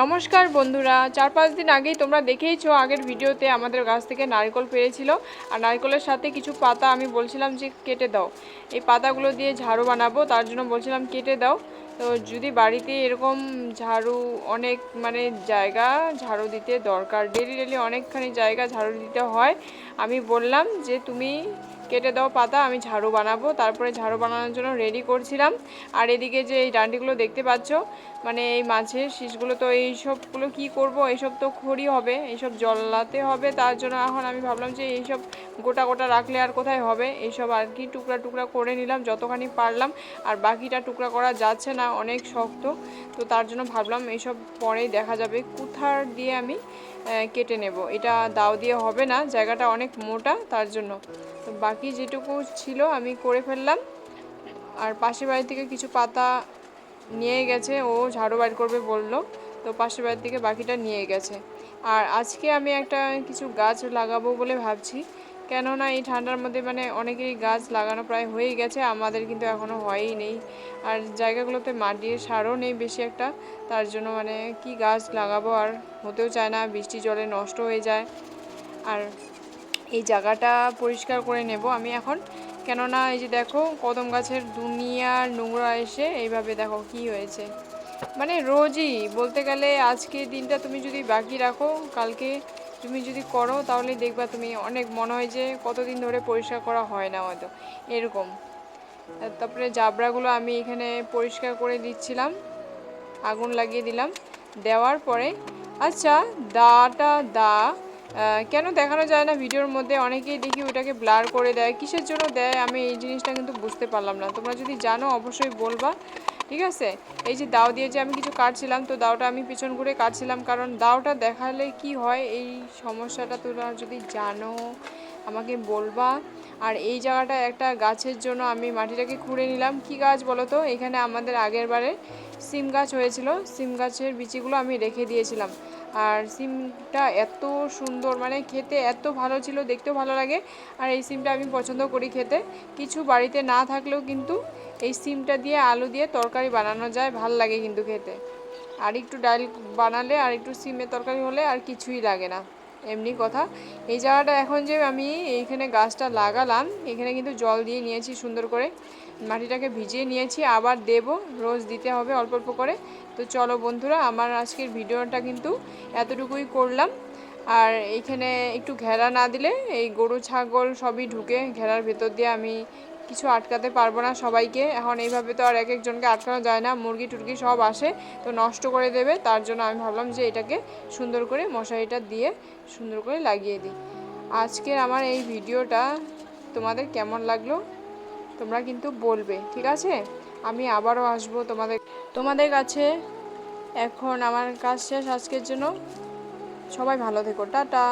নমস্কার বন্ধুরা, চার পাঁচ দিন আগেই তোমরা দেখেইছো আগের ভিডিওতে আমাদের গাছ থেকে নারকেল পেরেছিল। আর নারকেলের সাথে কিছু পাতা আমি বলছিলাম যে কেটে দাও। এই পাতাগুলো দিয়ে ঝাড়ু বানাবো, তার জন্য বলছিলাম কেটে দাও। তো যদি বাড়িতে এরকম ঝাড়ু অনেক মানে জায়গা ঝাড়ু দিতে দরকার ডেলি ডেলি অনেকখানি জায়গা ঝাড়ু দিতে হয়, আমি বললাম যে তুমি কেটে দাও পাতা আমি ঝাড়ু বানাবো। তারপরে ঝাড়ু বানানোর জন্য রেডি করছিলাম। আর এদিকে যে এই ডান্ডিগুলো দেখতে পাচ্ছ মানে এই মাছের শীষগুলো তো এই সবগুলো কী করব? এইসব তো খড়ি হবে, এইসব জলাতে হবে। তার জন্য এখন আমি ভাবলাম যে এইসব গোটা গোটা রাখলে আর কোথায় হবে? এইসব আর কি টুকরা টুকরা করে নিলাম, যতখানি পারলাম। আর বাকিটা টুকরা করা যাচ্ছে না, অনেক শক্ত। তো তার জন্য ভাবলাম এইসব পরেই দেখা যাবে কুথার দিয়ে আমি কেটে নেব। এটা দাও দিয়ে হবে না, জায়গাটা অনেক মোটা, তার জন্য। তো বাকি যেটুকু ছিল আমি করে ফেললাম। আর পাশের বাড়ি থেকে কিছু পাতা নিয়ে গেছে, ও ঝাড়ু বাইর করবে বলল, তো পাশের বাড়ি থেকে বাকিটা নিয়ে গেছে। আর আজকে আমি একটা কিছু গাছ লাগাবো বলে ভাবছি, কেননা এই ঠান্ডার মধ্যে মানে অনেকেই গাছ লাগানো প্রায় হয়েই গেছে, আমাদের কিন্তু এখনও হয়ই নেই। আর জায়গাগুলোতে মাটির সারও নেই বেশি একটা, তার জন্য মানে কি গাছ লাগাবো আর হতেও চায় না, বৃষ্টি জলে নষ্ট হয়ে যায়। আর এই জায়গাটা পরিষ্কার করে নেব। আমি এখন, কেননা এই যে দেখো, কদম গাছের দুনিয়ার নোংরা এসে এইভাবে দেখো কি হয়েছে। মানে রোজই বলতে গেলে আজকে দিনটা তুমি যদি বাকি রাখো, কালকে তুমি যদি করো, তাহলে দেখবা তুমি অনেক মনে হয় যে কতদিন ধরে পরিষ্কার করা হয় না হয়তো। এরকম। তারপরে জাবড়াগুলো আমি এখানে পরিষ্কার করে দিচ্ছিলাম, আগুন লাগিয়ে দিলাম। দেওয়ার পরে আচ্ছা দাটা দা কেন দেখানো যায় না? ভিডিওর মধ্যে অনেকেই দেখি ওটাকে ব্লার করে দেয়। কিসের জন্য দেয়? আমি এই জিনিসটা কিন্তু বুঝতে পারলাম না। তোমরা যদি জানো, অবশ্যই বলবা। ঠিক আছে? এই যে দাও দিয়ে যে আমি কিছু কাটছিলাম, তো দাওটা আমি পিছন ঘুরে কাটছিলাম। কারণ দাওটা দেখালে কি হয়? এই সমস্যাটা তোমরা যদি জানো আমাকে বলবা। আর এই জায়গাটা একটা গাছের জন্য আমি মাটিটাকে খুঁড়ে নিলাম। কি গাছ বলো তো? এখানে আমাদের আগের বারে সিম গাছ হয়েছিল। সিম গাছের বিচিগুলো আমি রেখে দিয়েছিলাম। আর সিমটা এত সুন্দর মানে খেতে এত ভালো ছিল, দেখতেও ভালো লাগে। আর এই সিমটা আমি পছন্দ করি খেতে। কিছু বাড়িতে না থাকলেও কিন্তু এই সিমটা দিয়ে আলু দিয়ে তরকারি বানানো যায়। ভালো লাগে কিন্তু খেতে। আর একটু ডাল বানালে আর একটু সিমের তরকারি হলে আর কিছুই লাগে না। এমনি কথা। এই জায়গাটা এখন যে আমি এইখানে গাছটা লাগালাম, এখানে কিন্তু জল দিয়ে নিয়েছি সুন্দর করে। মাটিটাকে ভিজিয়ে নিয়েছি, আবার দেব, রোজ দিতে হবে অল্প অল্প করে। তো চলো বন্ধুরা, আমার আজকের ভিডিওটা কিন্তু এতটুকুই করলাম। আর এইখানে একটু ঘেরা না দিলে এই গরু, ছাগল সবই ঢুকে ঘেরার ভেতর দিয়ে আমি কিছু আটকাতে পারব না সবাইকে। এখন এইভাবে তো আর এক একজনকে আটকানো যায় না, মুরগি টুরগি সব আসে, তো নষ্ট করে দেবে। তার জন্য আমি ভাবলাম যে এটাকে সুন্দর করে মশারিটা দিয়ে সুন্দর করে লাগিয়ে দিই। আজকের আমার এই ভিডিওটা তোমাদের কেমন লাগল? তোমরা কিন্তু বলবে, ঠিক আছে? আমি আবারও আসব তোমাদের তোমাদের কাছে। এখন আমার কাজ শেষ আজকের জন্য। সবাই ভালো থেকো, টাটা।